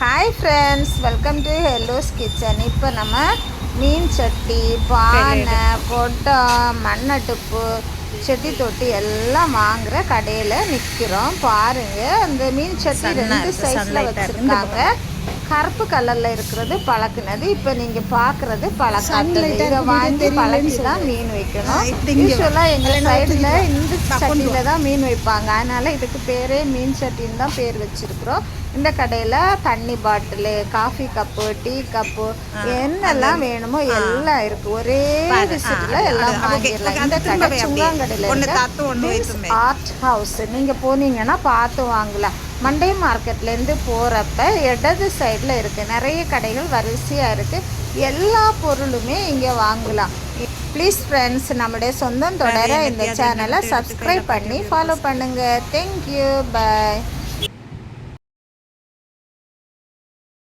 Hi friends welcome to hello's kitchen இப்போ நம்ம மீன் சட்டி பானை கொட்டம் மண்ணடுப்பு செட்டி தொட்டி எல்லாம் வாங்குற கடையில் நிற்கிறோம் பாருங்க அந்த மீன் சட்டி ரெண்டு சைஸில் வச்சுருக்காங்க. கருப்பு கலரில் இருக்கிறது பழக்குனது இப்போ நீங்கள் பார்க்குறது பழக்காத்தது இதை வாங்கி பழக்கி தான். மீன் வைக்கணும். யூஸ்வலாக எங்கள் சைடில். இந்த சட்டியில் தான் மீன் வைப்பாங்க அதனால் இதுக்கு பேரே மீன் சட்டின்னு தான் பேர் வச்சிருக்கிறோம் இந்த கடையில் தண்ணி bottle coffee cup tea cup என்னெல்லாம் வேணுமோ எல்லாம் இருக்கு ஒரே விசிட்டில் எல்லாம். வாங்கிடலாம் இந்த கடை. சுங்காங்கடையில். ஆர்ட் ஹவுஸ் நீங்கள் போனீங்கன்னா பார்த்து வாங்கலாம் மண்டே மார்க்கெட்லேருந்து போகிறப்ப இடது சைடில் இருக்குது நிறைய கடைகள் வரிசையாக இருக்குது எல்லா பொருளுமே இங்கே வாங்கலாம். ப்ளீஸ் ஃப்ரெண்ட்ஸ் நம்முடைய சொந்தம் தொடர இந்த சேனலை. சப்ஸ்கிரைப் பண்ணி ஃபாலோ பண்ணுங்கள் தேங்க்யூ பை